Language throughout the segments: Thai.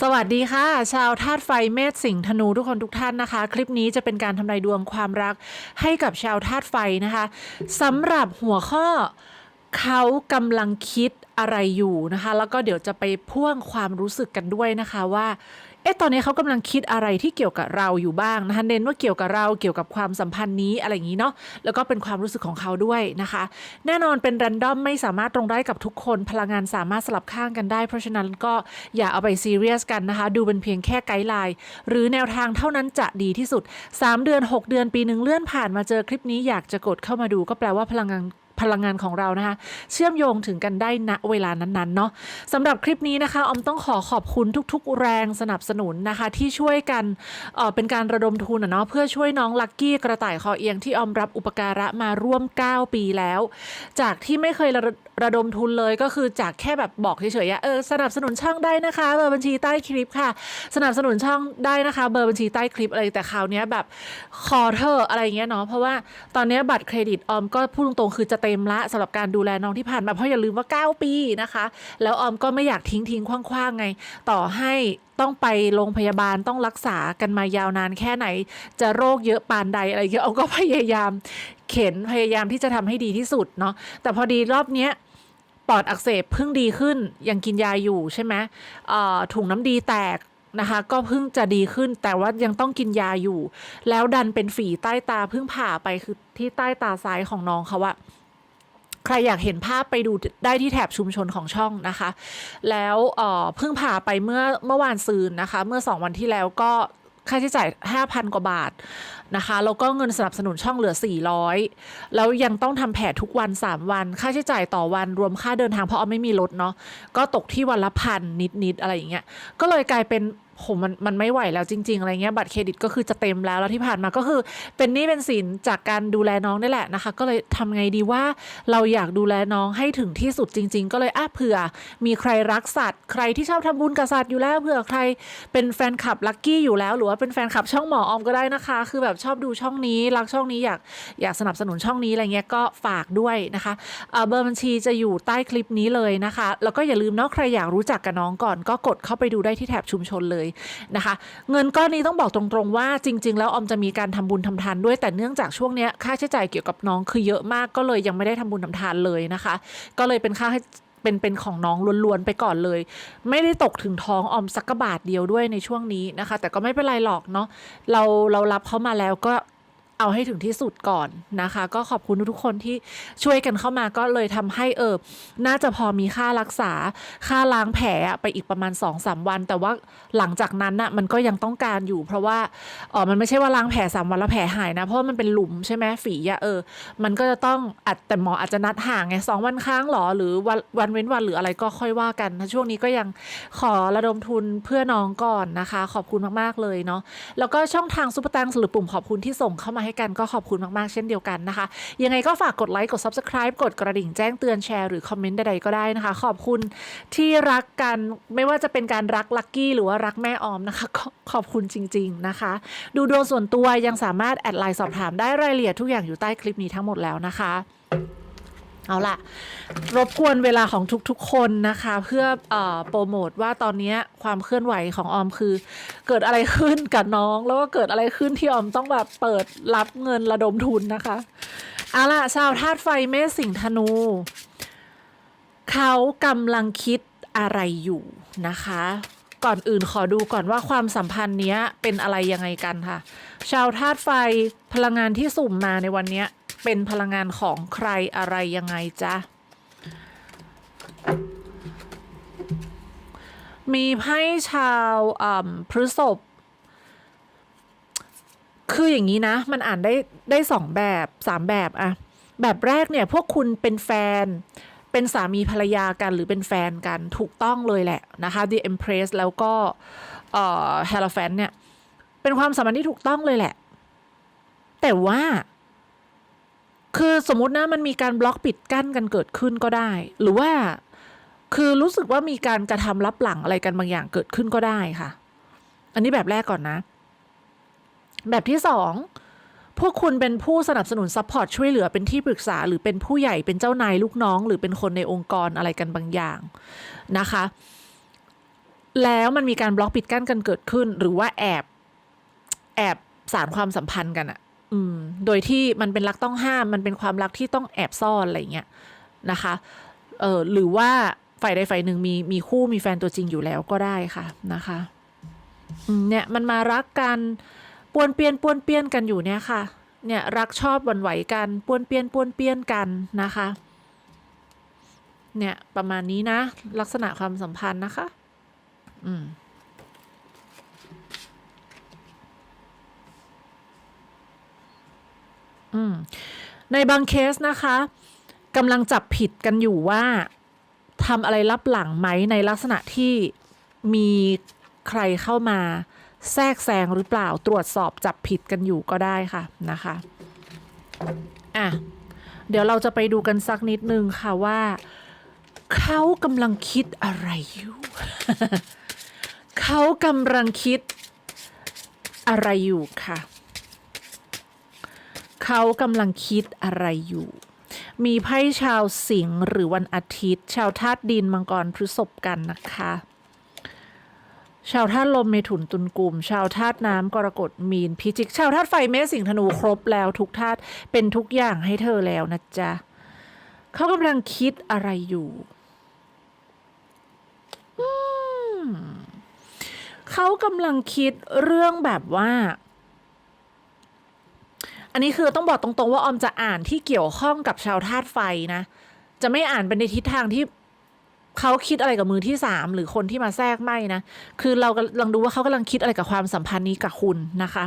สวัสดีค่ะ ชาวธาตุไฟเมษสิงห์ธนูทุกคนทุกท่านนะคะ คลิปนี้จะเป็นการทำนายดวงความรักให้กับชาวธาตุไฟนะคะสำหรับหัวข้อเขากำลังคิดอะไรอยู่นะคะ แล้วก็เดี๋ยวจะไปพ่วงความรู้สึกกันด้วยนะคะว่า เอ๊ะตอนนี้เขากำลังคิดอะไรที่เกี่ยวกับเราอยู่บ้างนะคะเน้นว่าเกี่ยวกับเราเกี่ยวกับความสัมพันธ์นี้อะไรอย่างนี้เนาะแล้วก็เป็นความรู้สึกของเขาด้วยนะคะ แน่นอนเป็นแรนดอมไม่สามารถตรงได้กับทุกคนพลังงานสามารถสลับข้างกันได้ เพราะฉะนั้นก็อย่าเอาไปซีเรียสกันนะคะ ดูเป็นเพียงแค่ไกด์ไลน์หรือแนวทางเท่านั้นจะดีที่สุด 3 เดือน 6 เดือนปีหนึ่งเลื่อนผ่านมาเจอคลิปนี้อยากจะกดเข้ามาดูก็แปลว่าพลังงาน พลังงานของเรานะคะ เชื่อมโยงถึงกันได้ณเวลานั้นๆเนาะสำหรับคลิปนี้นะคะออมต้องขอขอบคุณทุก ๆ แรงสนับสนุนนะคะ ที่ช่วยกันเเป็นการระดมทุนเนาะเพื่อช่วยน้องลักกี้กระต่ายคอเอียงที่ออมรับอุปการะมาร่วม 9 ปีแล้ว จากที่ไม่เคยระระดมทุนเลยก็คือจากแค่แบบบอกเฉยๆเออสนับสนุนช่องได้นะคะ เบอร์บัญชีใต้คลิปค่ะ สนับสนุนช่องได้นะคะ เบอร์บัญชีใต้คลิปอะไรแต่คราวนี้แบบขอเธออะไรเงี้ยเนาะเพราะว่าตอนนี้บัตรเครดิตออมก็พูดตรงๆคือจะเต็มละสำหรับการดูแลน้องที่ผ่านมาเพราะอย่าลืมว่า 9 ปีนะคะ แล้วออมก็ไม่อยากทิ้งทิ้งคว้างๆไง ต่อให้ต้องไปโรงพยาบาลต้องรักษากันมายาวนานแค่ไหน จะโรคเยอะปานใดอะไรเงี้ยออมก็พยายามเข็นพยายามที่จะทำให้ดีที่สุดเนาะแต่พอดีรอบเนี้ยปอดอักเสบเพิ่งดีขึ้นยังกินยาอยู่ใช่ไหมถุงน้ำดีแตกนะคะก็เพิ่งจะดีขึ้นแต่ว่ายังต้องกินยาอยู่ แล้วดันเป็นฝีใต้ตาเพิ่งผ่าไปคือที่ใต้ตาซ้ายของน้องเขาอะ ใครอยากเห็นภาพไปดูได้ที่แถบชุมชนของช่องนะคะ แล้วเพิ่งผ่าไปเมื่อเมื่อวานซืนนะคะ เมื่อ 2 วันที่แล้วก็ค่าใช้จ่าย 5,000 กว่าบาทนะคะ แล้วก็เงินสนับสนุนช่องเหลือ 400 แล้วยังต้องทำแผลทุกวัน 3 วัน ค่าใช้จ่ายต่อวันรวมค่าเดินทางเพราะเอาไม่มีรถเนาะ ก็ตกที่วันละพันนิด ๆ อะไรอย่างเงี้ย ก็เลยกลายเป็น โหมันมันไม่ไหวแล้วจริง ๆ อะไรเงี้ยบัตรเครดิตก็คือจะเต็มแล้วแล้วที่ผ่านมาก็คือเป็นหนี้เป็นสินจากการดูแลน้องนี่แหละนะคะ ก็เลยทำไงดีว่าเราอยากดูแลน้องให้ถึงที่สุดจริง ๆ ก็เลยอะเผื่อ มีใครรักสัตว์ ใครที่ชอบทำบุญกับสัตว์อยู่แล้วเผื่อใครเป็นแฟนคลับลักกี้อยู่แล้ว หรือว่าเป็นแฟนคลับช่องหมอออมก็ได้นะคะ คือแบบชอบดูช่องนี้รักช่องนี้อยากอยากสนับสนุนช่องนี้อะไรเงี้ยก็ฝากด้วยนะคะเอ่อเบอร์บัญชีจะอยู่ใต้คลิปนี้เลยนะคะ แล้วก็อย่าลืมเนาะใครอยากรู้จักกับน้องก่อน ก็กดเข้าไปดูได้ที่แถบชุมชนเลยนะคะเงินก้อนนี้ต้องบอกตรงๆว่าจริง ๆ แล้วออมจะมีการทำบุญทำทานด้วย แต่เนื่องจากช่วงนี้ค่าใช้จ่ายเกี่ยวกับน้องคือเยอะมากก็เลยยังไม่ได้ทำบุญทำทานเลยนะคะ ก็เลยเป็นค่าให้เป็นเป็นของน้องล้วนๆไปก่อนเลย ไม่ได้ตกถึงท้องออมสักกะบาทเดียวด้วยในช่วงนี้นะคะ แต่ก็ไม่เป็นไรหรอกเนาะเราเรารับเขามาแล้วก็ เอาให้ถึงที่สุดก่อนนะคะ ก็ขอบคุณทุกคนที่ช่วยกันเข้ามาก็เลยทำให้เออน่าจะพอมีค่ารักษาค่าล้างแผลไปอีกประมาณ2อสวัน แต่ว่าหลังจากนั้นน่ะมันก็ยังต้องการอยู่ เพราะว่าอ๋อมันไม่ใช่ว่าล้างแผลสามวันแล้วแผลหายนะ เพราะมันเป็นหลุมใช่ไหมฝีอะเออ มันก็จะต้องอัดแต่หมออาจจะนัดห่างไงสองวันค้างหรอหรือวันวันเว้นวันหรืออะไรก็ค่อยว่ากันช่วงนี้ก็ยังขอระดมทุนเพื่อน้องก่อนนะคะ ขอบคุณมากๆเลยเนาะแล้วก็ช่องทางซุปเปอร์ตังหรือปุ่มขอบคุณที่ส่งเข้ามาให้กันก็ขอบคุณมากๆ เช่นเดียวกันนะคะ ยังไงก็ฝากกดไลค์กด subscribe กดกระดิ่งแจ้งเตือนแชร์หรือคอมเมนต์ใดๆก็ได้นะคะ ขอบคุณที่รักกันไม่ว่าจะเป็นการรักลักกี้หรือว่ารักแม่ออมนะคะขอบคุณจริง ๆนะคะ ดูดวงส่วนตัวยังสามารถแอดไลน์สอบถามได้รายละเอียดทุกอย่างอยู่ใต้คลิปนี้ทั้งหมดแล้วนะคะ เอาล่ะ รบกวนเวลาของทุกๆคนนะคะ เพื่ออโปรโมทว่าตอนนี้ความเคลื่อนไหวของออมคือ เกิดอะไรขึ้นกับน้อง แล้วก็เกิดอะไรขึ้นที่ออมต้องแบบเปิดรับเงินระดมทุนนะคะเอาล่ะชาวธาตุไฟเมษสิงธนู เขากำลังคิดอะไรอยู่นะคะ ก่อนอื่นขอดูก่อนว่าความสัมพันธ์เนี้ยเป็นอะไรยังไงกันค่ะ ชาวธาตุไฟพลังงานที่สุ่มมาในวันเนี้ย เป็นพลังงานของใครอะไรยังไงจ๊ะ มีไพ่ชาวพฤษภคืออย่างนี้นะ มันอ่านได้ได้สองแบบสามแบบอะแบบแรกเนี่ยพวกคุณเป็นแฟน เป็นสามีภรรยากันหรือเป็นแฟนกันถูกต้องเลยแหละนะคะ The Empress แล้วก็เอ่อ h e r o p h a n t เนี่ย เป็นความสัมพันธ์ที่ถูกต้องเลยแหละ แต่ว่า คือสมมตินะมันมีการบล็อกปิดกั้นกันเกิดขึ้นก็ได้ หรือว่าคือรู้สึกว่ามีการกระทำลับหลังอะไรกันบางอย่างเกิดขึ้นก็ได้ค่ะ อันนี้แบบแรกก่อนนะ แบบที่สองพวกคุณเป็นผู้สนับสนุนซัพพอร์ตช่วยเหลือเป็นที่ปรึกษา หรือเป็นผู้ใหญ่เป็นเจ้านายลูกน้อง หรือเป็นคนในองค์กรอะไรกันบางอย่างนะคะ แล้วมันมีการบล็อกปิดกั้นกันเกิดขึ้น หรือว่าแอบแอบสารความสัมพันธ์กันอะ อืมโดยที่มันเป็นรักต้องห้ามมันเป็นความรักที่ต้องแอบซ่อนอะไรเงี้ยนะคะเออหรือว่าฝ่ายใดฝ่ายหนึ่งมีมีคู่มีแฟนตัวจริงอยู่แล้วก็ได้ค่ะนะคะเนี่ยมันมารักกันปวนเปียนปวนเปียนกันอยู่เนี่ยค่ะ เนี่ยรักชอบหวันไหวกันปวนเปียนปวนเปียนกันนะคะ เนี่ยประมาณนี้นะ ลักษณะความสัมพันธ์นะคะ อืม อืม ในบางเคสนะคะกำลังจับผิดกันอยู่ว่าทำอะไรลับหลังไหมในลักษณะที่มีใครเข้ามาแทรกแซงหรือเปล่าตรวจสอบจับผิดกันอยู่ก็ได้ค่ะนะคะอะเดี๋ยวเราจะไปดูกันสักนิดนึงค่ะว่าเขากำลังคิดอะไรอยู่ เขากำลังคิดอะไรอยู่ค่ะ เขากำลังคิดอะไรอยู่ มีไพ่ชาวสิงห์หรือวันอาทิตย์ ชาวธาตุดินมังกรพฤษภกันนะคะ ชาวธาตุลมเมถุนตุลกลุ่ม ชาวธาตุน้ำกรกฎมีนพิจิก ชาวธาตุไฟเมษสิงห์ธนูครบแล้วทุกธาตุเป็นทุกอย่างให้เธอแล้วนะจ๊ะเขากำลังคิดอะไรอยู่เขากำลังคิดเรื่องแบบว่า อันนี้คือต้องบอกตรงๆว่าออมจะอ่านที่เกี่ยวข้องกับชาวธาตุไฟนะ จะไม่อ่านไปในทิศทางที่เขาคิดอะไรกับมือที่สามหรือคนที่มาแทรกไม่นะ คือเรากำลังดูว่าเขากำลังคิดอะไรกับความสัมพันธ์นี้กับคุณนะคะ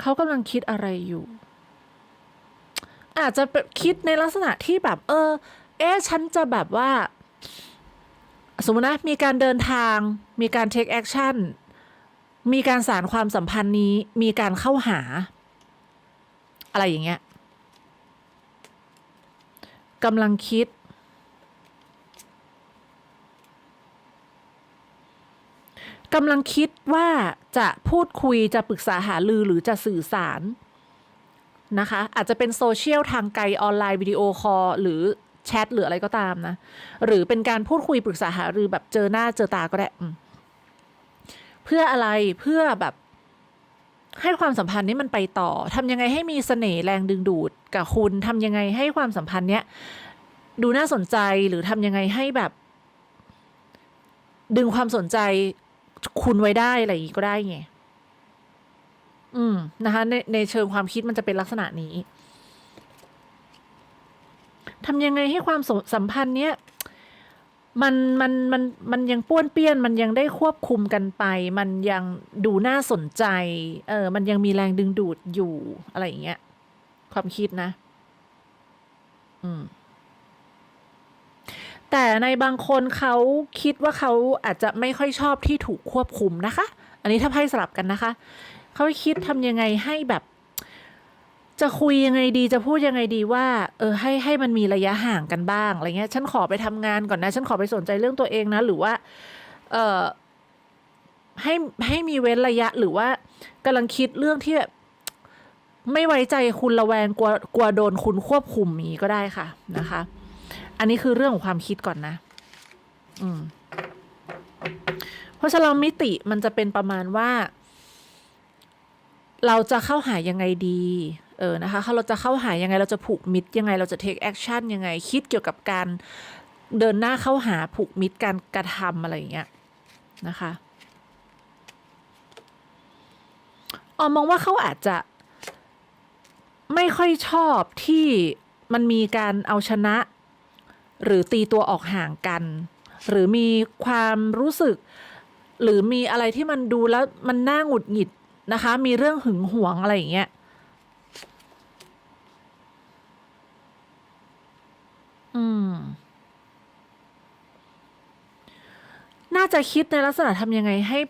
เขากำลังคิดอะไรอยู่ อาจจะคิดในลักษณะที่แบบ เออ เอ๊ะฉันจะแบบว่า สมมตินะ มีการเดินทาง มีการ take action มีการสารความสัมพันธ์นี้มีการเข้าหา อะไรอย่างเงี้ยกำลังคิด กำลังคิดว่าจะพูดคุยจะปรึกษาหารือหรือจะสื่อสาร นะคะ อาจจะเป็นโซเชียลทางไกลออนไลน์วิดีโอคอลหรือแชทหรืออะไรก็ตามนะ หรือเป็นการพูดคุยปรึกษาหารือแบบเจอหน้าเจอตาก็ได้ เพื่ออะไรเพื่อแบบให้ความสัมพันธ์นี้มันไปต่อทำยังไงให้มีเสน่ห์แรงดึงดูดกับคุณทำยังไงให้ความสัมพันธ์เนี้ยดูน่าสนใจหรือทำยังไงให้แบบ ดึงความสนใจคุณไว้ได้อะไรอย่างงี้ก็ได้ไง อืมนะคะในในเชิงความคิดมันจะเป็นลักษณะนี้ทำยังไงให้ความสสัมพันธ์เนี้ย มันมันมันมันยังป้วนเปี้ยนมันยังได้ควบคุมกันไป มันยังดูน่าสนใจ เออ มันยังมีแรงดึงดูดอยู่อะไรอย่างเงี้ย ความคิดนะ อืม แต่ในบางคนเขาคิดว่าเขาอาจจะไม่ค่อยชอบที่ถูกควบคุมนะคะ อันนี้ถ้าไพ่สลับกันนะคะ เขาคิดทำยังไงให้แบบ จะคุยยังไงดีจะพูดยังไงดีว่า เออให้ให้มันมีระยะห่างกันบ้างอะไรเงี้ย ฉันขอไปทำงานก่อนนะ ฉันขอไปสนใจเรื่องตัวเองนะ หรือว่า เออให้ให้มีเว้นระยะหรือว่ากำลังคิดเรื่องที่แบบไม่ไว้ใจคุณระแวงกลัวกลัวโดนคุณควบคุมมีก็ได้ค่ะนะคะ อันนี้คือเรื่องของความคิดก่อนนะ อืม เพราะฉะนั้นมิติมันจะเป็นประมาณว่า เราจะเข้าหายังไงดี เออนะคะเราจะเข้าหายังไงเราจะผูกมิตรยังไงเราจะ take action ยังไง คิดเกี่ยวกับการเดินหน้าเข้าหาผูกมิตรการกระทำอะไรอย่างเงี้ยนะคะออมมองว่าเขาอาจจะไม่ค่อยชอบที่มันมีการเอาชนะ หรือตีตัวออกห่างกัน หรือมีความรู้สึก หรือมีอะไรที่มันดูแล้วมันน่าหงุดหงิดนะคะ มีเรื่องหึงหวงอะไรอย่างเงี้ย อืม น่าจะคิดในลักษณะทำยังไงให้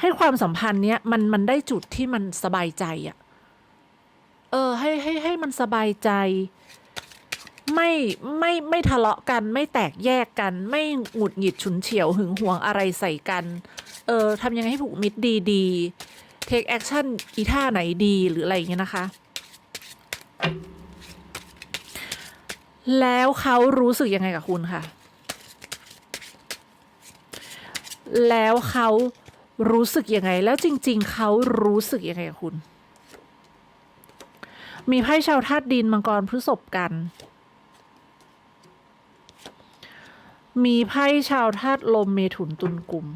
ให้ความสัมพันธ์เนี้ยมันมันได้จุดที่มันสบายใจอะ่ะ เออ ให้ให้ให้มันสบายใจ ไม่ไม่ไม่ทะเลาะกัน ไม่แตกแยกกัน ไม่หงุดหงิดฉุนเฉียวหึงหวงอะไรใส่กัน เออทำยังไงให้ผูกมิตรดีดี take action อีท่าไหนดีหรืออะไรอย่างเงี้ยนะคะ แล้วเขารู้สึกยังไงกับคุณค่ะ แล้วเขารู้สึกยังไง แล้วจริง ๆ เขารู้สึกยังไงกับคุณ มีไพ่ชาวธาตุดินมังกรพฤษภกัน มีไพ่ชาวธาตุลมเมถุนตุลกุม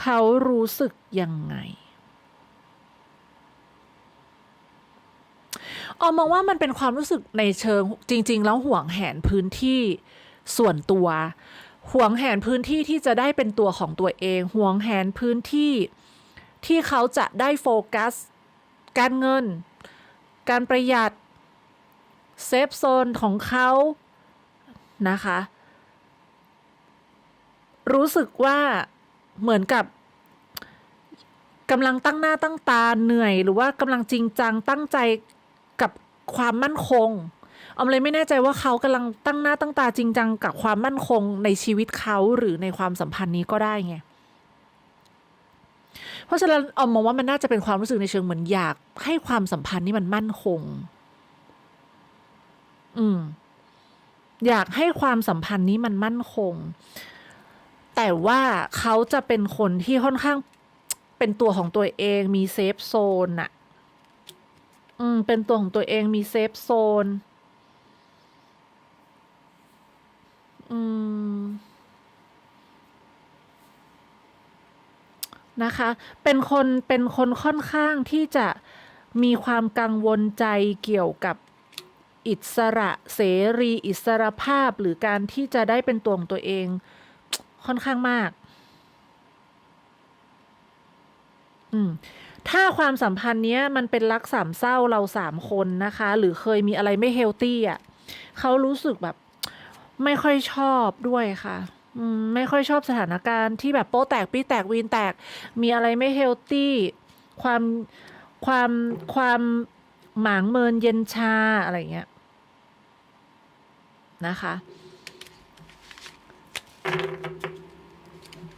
เขารู้สึกยังไง ออมมองว่ามันเป็นความรู้สึกในเชิงจริง ๆ แล้วห่วงแหนพื้นที่ส่วนตัว ห่วงแหนพื้นที่ที่จะได้เป็นตัวของตัวเอง ห่วงแหนพื้นที่ที่เขาจะได้โฟกัส การเงิน การประหยัดเซฟโซนของเขานะคะ รู้สึกว่าเหมือนกับกำลังตั้งหน้าตั้งตาเหนื่อย หรือว่ากำลังจริงจังตั้งใจ ความมั่นคงออมเลยไม่แน่ใจว่าเขากำลังตั้งหน้าตั้งตาจริงจังกับความมั่นคงในชีวิตเขาหรือในความสัมพันธ์นี้ก็ได้ไงเพราะฉะนั้นออมมองว่ามันน่าจะเป็นความรู้สึกในเชิงเหมือนอยากให้ความสัมพันธ์นี้มันมั่นคง อืม อยากให้ความสัมพันธ์นี้มันมั่นคง แต่ว่าเขาจะเป็นคนที่ค่อนข้างเป็นตัวของตัวเองมีเซฟโซนอะ อืม เป็นตัวของตัวเองมีเซฟโซน อืม นะคะ เป็นคนเป็นคนค่อนข้างที่จะมีความกังวลใจเกี่ยวกับอิสระเสรี อิสรภาพหรือการที่จะได้เป็นตัวของตัวเอง ค่อนข้างมาก อืม ถ้าความสัมพันธ์เนี้ยมันเป็นรักสามเศร้าเราสามคนนะคะ หรือเคยมีอะไรไม่เฮลตี้อะเขารู้สึกแบบไม่ค่อยชอบด้วยค่ะไม่ค่อยชอบสถานการณ์ที่แบบโป๊แตกปี้แตกวีนแตก มีอะไรไม่เฮลตี้ความความความหมางเมินเย็นชาอะไรเงี้ยนะคะ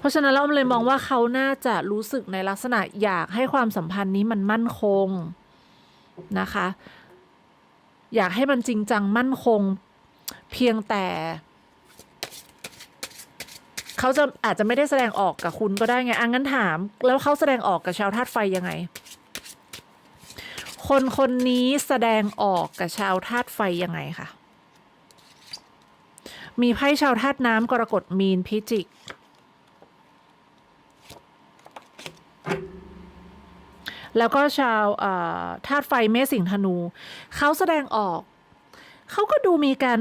ราะฉะนั้นเราเลยมองว่าเขาน่าจะรู้สึกในลักษณะอยากให้ความสัมพันธ์นี้มันมั่นคงนะคะ อยากให้มันจริงจังมั่นคง เพียงแต่เขาจะอาจจะไม่ได้แสดงออกกับคุณก็ได้ไงอะงั้นถาม แล้วเขาแสดงออกกับชาวธาตุไฟยังไง คนคนนี้แสดงออกกับชาวธาตุไฟยังไงคะมีไพ่ชาวธาตุน้ำกรกฎมีนพิจิก แล้วก็ชาวธาตุไฟเมษสิงธนู เขาแสดงออก เขาก็ดูมีการ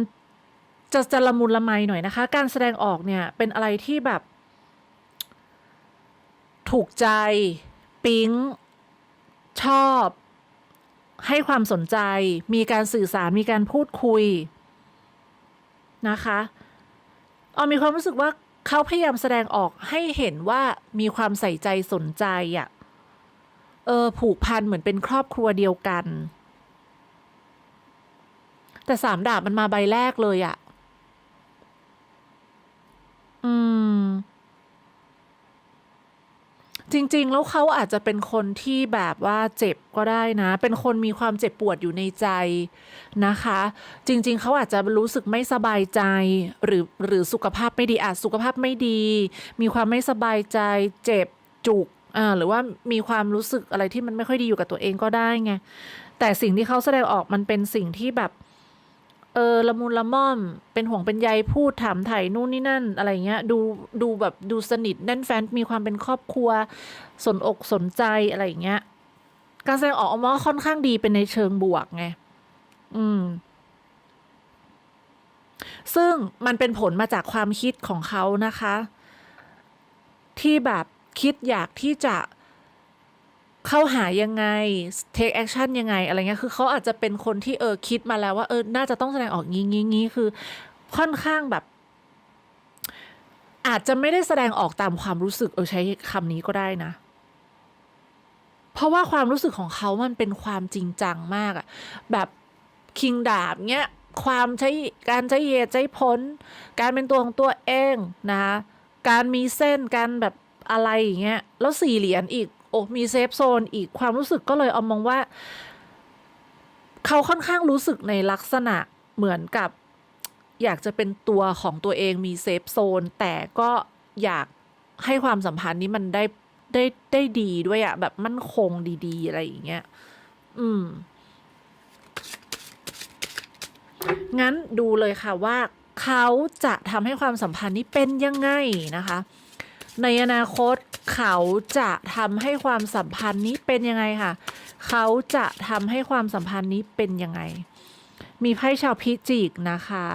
จะจะละมุนละไมหน่อยนะคะ การแสดงออกเนี่ยเป็นอะไรที่แบบ ถูกใจ ปิ๊ง ชอบ ให้ความสนใจ มีการสื่อสาร มีการพูดคุยนะคะออมีความรู้สึกว่าเขาพยายามแสดงออกให้เห็นว่ามีความใส่ใจสนใจอะ่ะ เออผูกพันเหมือนเป็นครอบครัวเดียวกัน แต่สามดาบมันมาใบแรกเลยอะ่ะอืม จริง ๆ แล้วเขาอาจจะเป็นคนที่แบบว่าเจ็บก็ได้นะ เป็นคนมีความเจ็บปวดอยู่ในใจนะคะ จริง ๆ เขาอาจจะรู้สึกไม่สบายใจ หรือหรือสุขภาพไม่ดีอาจสุขภาพไม่ดี มีความไม่สบายใจ เจ็บจุก อ่าหรือว่ามีความรู้สึกอะไรที่มันไม่ค่อยดีอยู่กับตัวเองก็ได้ไงแต่สิ่งที่เขาแสดงออกมันเป็นสิ่งที่แบบ เออละมุนละม่อม เป็นห่วงเป็นใยพูดถามไถ่นู่นนี่นั่น อะไรเงี้ย ดูดูแบบดูสนิทแน่นแฟนมีความเป็นครอบครัว สนอกสนใจอะไรเงี้ยการแสดงออกออกมาค่อนข้างดีเป็นในเชิงบวกไงอืมซึ่งมันเป็นผลมาจากความคิดของเขานะคะ ที่แบบ คิดอยากที่จะเข้าหายังไง take action ยังไง อะไรเงี้ย คือเขาอาจจะเป็นคนที่เออคิดมาแล้วว่าเออ น่าจะต้องแสดงออกงี้งี้งี้คือ ค่อนข้างแบบ อาจจะไม่ได้แสดงออกตามความรู้สึก เออใช้คำนี้ก็ได้นะ เพราะว่าความรู้สึกของเขามันเป็นความจริงจังมากอะแบบคิงดาบเนี้ย ความใช้การใช้เหตุใช้ผลการเป็นตัวของตัวเองนะคะการมีเส้น การแบบ อะไรอย่างเงี้ยแล้วสี่เหรียญอีก โอ้มีเซฟโซนอีกความรู้สึกก็เลยเอามองว่า เขาค่อนข้างรู้สึกในลักษณะเหมือนกับ อยากจะเป็นตัวของตัวเองมีเซฟโซนแต่ก็อยากให้ความสัมพันธ์นี้มันได้ได้ได้ดีด้วยอะแบบมั่นคงดีๆ อะไรอย่างเงี้ย อืม งั้นดูเลยค่ะว่า เขาจะทำให้ความสัมพันธ์นี้เป็นยังไงนะคะ ในอนาคตเขาจะทำให้ความสัมพันธ์นี้เป็นยังไงค่ะ เขาจะทำให้ความสัมพันธ์นี้เป็นยังไง มีไพ่ชาวพิจิกนะคะ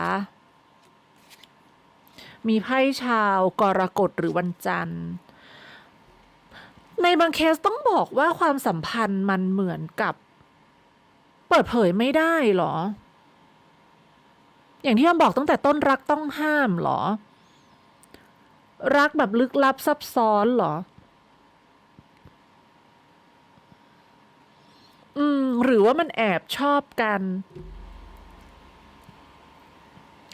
มีไพ่ชาวกรกฎหรือวันจันทร์ ในบางเคสต้องบอกว่าความสัมพันธ์มันเหมือนกับ เปิดเผยไม่ได้เหรอ อย่างที่ออมบอกตั้งแต่ต้นรักต้องห้ามเหรอ รักแบบลึกลับซับซ้อนเหรอ อืม หรือว่ามันแอบชอบกัน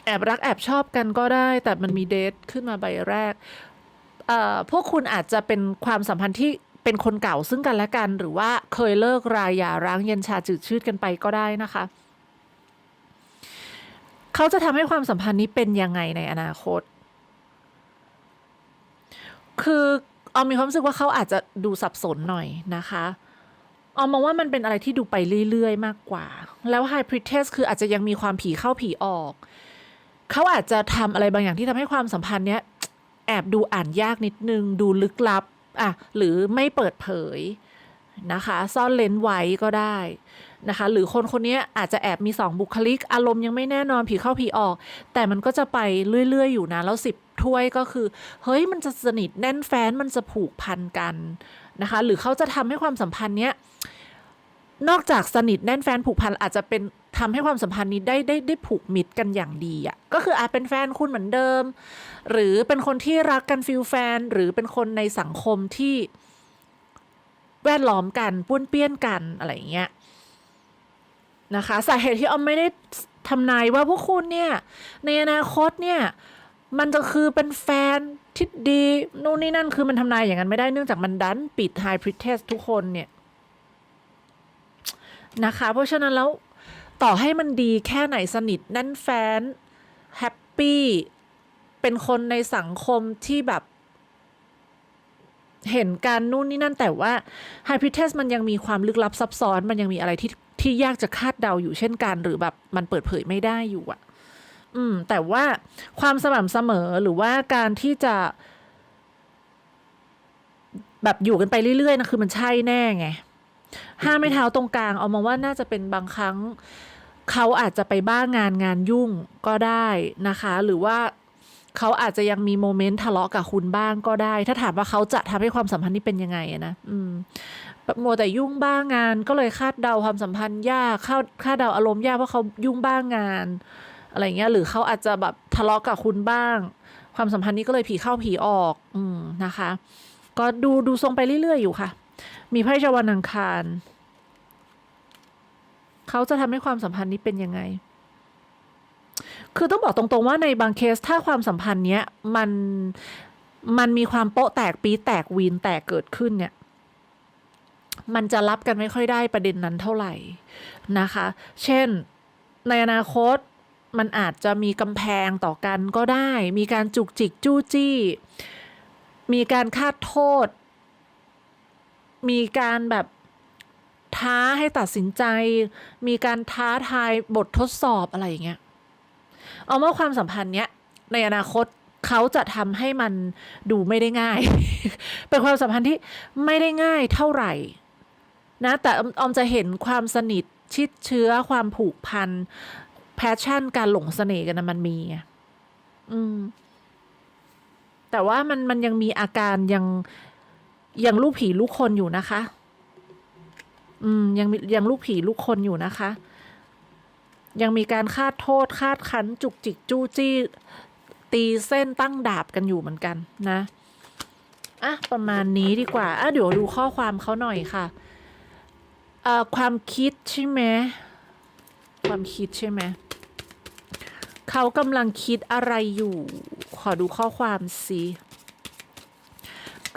แอบรักแอบชอบกันก็ได้ แต่มันมีเดทขึ้นมาใบแรก เอ่อ พวกคุณอาจจะเป็นความสัมพันธ์ที่เป็นคนเก่าซึ่งกันและกัน หรือว่าเคยเลิกรายหย่าร้างเย็นชาจืดชืดกันไปก็ได้นะคะ เขาจะทำให้ความสัมพันธ์นี้เป็นยังไงในอนาคต คือออมมีความรู้สึกว่าเขาอาจจะดูสับสนหน่อยนะคะออมมองว่ามันเป็นอะไรที่ดูไปเรื่อยๆ มากกว่า แล้วไฮพริเทสคืออาจจะยังมีความผีเข้าผีออก เขาอาจจะทำอะไรบางอย่างที่ทำให้ความสัมพันธ์เนี้ยแอบดูอ่านยากนิดนึง ดูลึกลับอะหรือไม่เปิดเผยนะคะ ซ่อนเลนไว้ก็ได้ นะคะ หรือคนคนนี้อาจจะแอบมีสองบุคลิก อารมณ์ยังไม่แน่นอนผีเข้าผีออก แต่มันก็จะไปเรื่อย ๆ อยู่นะ แล้วสิบถ้วยก็คือ เฮ้ยมันจะสนิทแน่นแฟ้นมันจะผูกพันกันนะคะ หรือเขาจะทำให้ความสัมพันธ์เนี้ยนอกจากสนิทแน่นแฟนผูกพันอาจจะเป็นทำให้ความสัมพันธ์นี้ได้ได้ได้ผูกมิตรกันอย่างดีอะ่ะก็คืออาจเป็นแฟนคุณเหมือนเดิม หรือเป็นคนที่รักกันฟิลแฟน หรือเป็นคนในสังคมที่แวดล้อมกันป้วนเปี้ยนกันอะไรอย่างเงี้ย นะคะสาเหตุที่ออมไม่ได้ทำนายว่าพวกคุณเนี่ย ในอนาคตเนี่ย มันจะคือเป็นแฟนที่ดีนู่นนี่นั่นคือมันทำนายอย่างนั้นไม่ได้เนื่องจากมันดันปิดไฮพริเทสทุกคนเนี่ยนะคะ เพราะฉะนั้นแล้วต่อให้มันดีแค่ไหนสนิทแน่นแฟนแฮปปี้เป็นคนในสังคมที่แบบ เห็นการนู่นนี่นั่นแต่ว่าไฮพริเทสมันยังมีความลึกลับซับซ้อน มันยังมีอะไรที่ ที่ยากจะคาดเดาอยู่เช่นกัน หรือแบบมันเปิดเผยไม่ได้อยู่อะอืม แต่ว่าความสม่ำเสมอหรือว่าการที่จะ แบบอยู่กันไปเรื่อยๆนะคือมันใช่แน่ไงห้ามไม่เท้าตรงกลาง เอามาว่าน่าจะเป็นบางครั้ง เขาอาจจะไปบ้างงานงานยุ่งก็ได้นะคะ หรือว่าเขาอาจจะยังมีโมเมนต์ทะเลาะกับคุณบ้างก็ได้ ถ้าถามว่าเขาจะทำให้ความสัมพันธ์นี้เป็นยังไงนะอืม แบบมัวแต่ยุ่งบ้างงาน ก็เลยคาดเดาความสัมพันธ์ยากคาดคาดเดาอารมณ์ยากเพราะเขายุ่งบ้างงาน อะไรเงี้ย หรือเขาอาจจะแบบทะเลาะกับคุณบ้าง ความสัมพันธ์นี้ก็เลยผีเข้าผีออก อืมนะคะ ก็ดูดูทรงไปเรื่อยๆอยู่ค่ะ มีไพ่ชวันอังคารเขาจะทำให้ความสัมพันธ์นี้เป็นยังไง คือต้องบอกตรงๆว่าในบางเคสถ้าความสัมพันธ์เนี้ยมันมันมีความโป๊ะแตกปีแตกวีนแตกเกิดขึ้นเนี่ย มันจะรับกันไม่ค่อยได้ประเด็นนั้นเท่าไหร่นะคะ เช่นในอนาคตมันอาจจะมีกำแพงต่อกันก็ได้ มีการจุกจิกจู้จี้ มีการคาดโทษ มีการแบบท้าให้ตัดสินใจ มีการท้าทายบททดสอบอะไรอย่างเงี้ย เอาว่าความสัมพันธ์เนี้ยในอนาคตเขาจะทำให้มันดูไม่ได้ง่าย เป็นความสัมพันธ์ที่ไม่ได้ง่ายเท่าไหร่ นะแต่ออมจะเห็นความสนิทชิดเชื้อความผูกพันแพชชั่นการหลงเสน่ห์กันนะมันมีอืม แต่ว่ามันมันยังมีอาการยังยังลูกผีลูกคนอยู่นะคะ อืม ยังมียังลูกผีลูกคนอยู่นะคะ ยังมีการคาดโทษคาดคันจุกจิกจู้จี้ ตีเส้นตั้งดาบกันอยู่เหมือนกันนะ อะ ประมาณนี้ดีกว่า อะ เดี๋ยวดูข้อความเขาหน่อยค่ะ เอ่อความคิดใช่ไหมความคิดใช่ไหมเขากำลังคิดอะไรอยู่ ขอดูข้อความสิ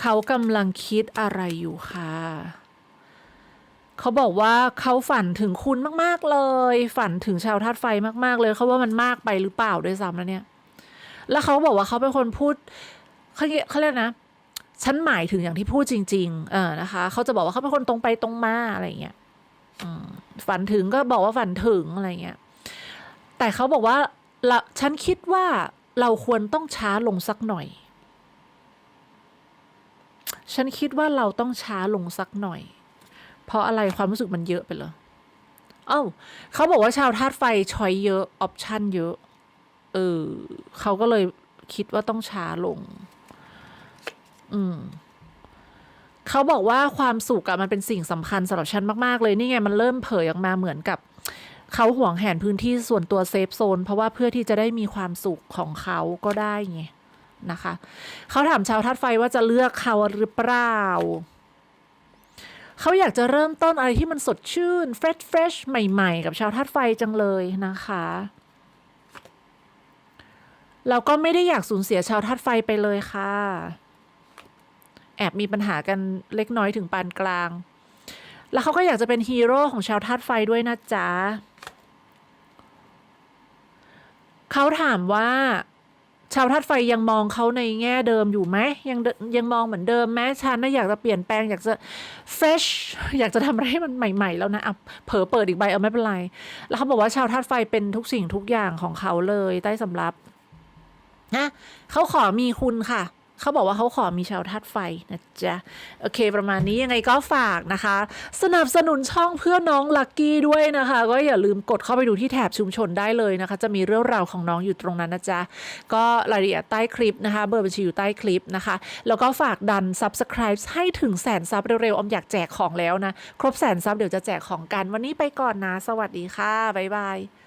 เขากำลังคิดอะไรอยู่ค่ะเขาบอกว่าเขาฝันถึงคุณมาก ๆ เลย ฝันถึงชาวธาตุไฟมาก ๆ เลยเขาว่ามันมากไปหรือเปล่าด้วยซ้ำแล้วเนี่ย แล้วเขาบอกว่าเขาเป็นคนพูดเขาเรียกเขาเรียกนะ ฉันหมายถึงอย่างที่พูดจริง ๆ เออนะคะ เขาจะบอกว่าเขาเป็นคนตรงไปตรงมาอะไรเงี้ยฝันถึงก็บอกว่าฝันถึงอะไรเงี้ย แต่เขาบอกว่าละฉันคิดว่าเราควรต้องช้าลงสักหน่อย ฉันคิดว่าเราต้องช้าลงสักหน่อย เพราะอะไรความรู้สึกมันเยอะไปเหรอเอ้าเขาบอกว่าชาวธาตุไฟชอยเยอะ ออปชันเยอะ เออเขาก็เลยคิดว่าต้องช้าลง อืมเขาบอกว่าความสุขอะมันเป็นสิ่งสำคัญสำหรับฉันมากๆเลยนี่ไงมันเริ่มเผยออกมาเหมือนกับเขาห่วงแหนพื้นที่ส่วนตัวเซฟโซน เพราะว่าเพื่อที่จะได้มีความสุขของเขาก็ได้ไงนะคะเขาถามชาวธาตุไฟว่าจะเลือกเขาหรือเปล่าเขาอยากจะเริ่มต้นอะไรที่มันสดชื่นเฟรชเฟรชใหม่ๆ กับชาวธาตุไฟจังเลยนะคะเราก็ไม่ได้อยากสูญเสียชาวธาตุไฟไปเลยค่ะ แอบมีปัญหากันเล็กน้อยถึงปานกลาง แล้วเขาก็อยากจะเป็นฮีโร่ของชาวธาตุไฟด้วยนะจ๊ะเขาถามว่าชาวธาตุไฟยังมองเขาในแง่เดิมอยู่ไหมยังยังมองเหมือนเดิมไหมฉันน่ะอยากจะเปลี่ยนแปลงอยากจะ fresh อยากจะทำอะไรให้มันใหม่ ๆ แล้วนะอะเผลอเปิดอีกใบเอาไม่เป็นไร แล้วเขาบอกว่าชาวธาตุไฟเป็นทุกสิ่งทุกอย่างของเขาเลยใต้สำรับนะเขาขอมีคุณค่ะ เขาบอกว่าเขาขอมีชาวธาตุไฟนะจ๊ะ โอเค ประมาณนี้ยังไงก็ฝากนะคะ สนับสนุนช่องเพื่อน้องลักกี้ด้วยนะคะ ก็อย่าลืมกดเข้าไปดูที่แถบชุมชนได้เลยนะคะ จะมีเรื่องราวของน้องอยู่ตรงนั้นนะจ๊ะ ก็รายละเอียดใต้คลิปนะคะ เบอร์บัญชีอยู่ใต้คลิปนะคะ แล้วก็ฝากดัน subscribe ให้ถึงแสนซับเร็วๆออมอยากแจกของแล้วนะ ครบแสนซับเดี๋ยวจะแจกของกัน วันนี้ไปก่อนนะ สวัสดีค่ะบ๊ายบาย